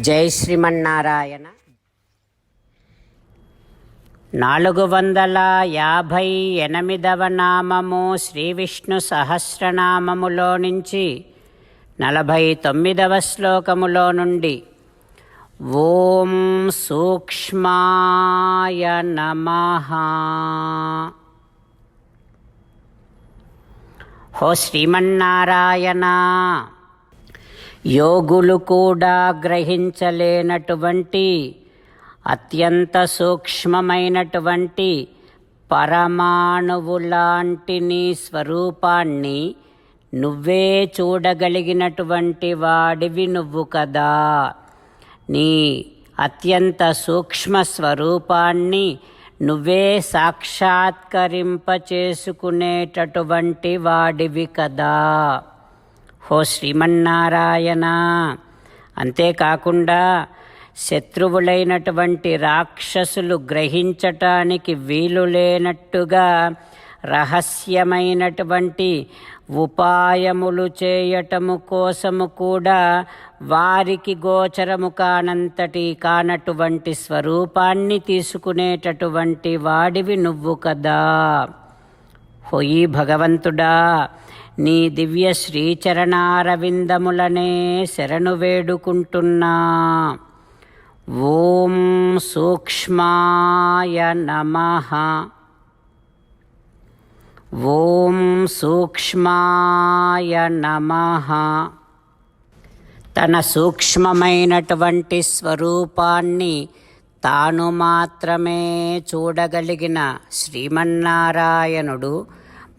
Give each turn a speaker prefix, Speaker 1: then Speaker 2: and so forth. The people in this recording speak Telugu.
Speaker 1: జై శ్రీమన్నారాయణ. నాలుగు వందల యాభై ఎనిమిదవ నామము శ్రీ విష్ణు సహస్రనామములో నుంచి నలభై తొమ్మిదవ శ్లోకములో నుండి ఓం సూక్ష్మాయ నమ. హో శ్రీమన్నారాయణ. యోగులు కూడా గ్రహించలేనటువంటి అత్యంత సూక్ష్మమైనటువంటి పరమాణువు లాంటి నీ స్వరూపాన్ని నువ్వే చూడగలిగినటువంటి వాడివి నువ్వు కదా. నీ అత్యంత సూక్ష్మ స్వరూపాన్ని నువ్వే సాక్షాత్కరింప చేసుకునేటటువంటి వాడివి కదా. హో శ్రీమన్నారాయణ. అంతేకాకుండా శత్రువులైనటువంటి రాక్షసులు గ్రహించటానికి వీలు లేనట్టుగా రహస్యమైనటువంటి ఉపాయములు చేయటము కోసము కూడా వారికి గోచరము కానంతటి కానటువంటి స్వరూపాన్ని తీసుకునేటటువంటి వాడివి నువ్వు కదా. హొయి భగవంతుడా నీ దివ్య శ్రీచరణారవిందములనే శరణు వేడుకుంటున్నా. ఓం సూక్ష్మాయ నమ. ఓం సూక్ష్మాయ నమ. తన సూక్ష్మమైనటువంటి స్వరూపాన్ని తాను మాత్రమే చూడగలిగిన శ్రీమన్నారాయణుడు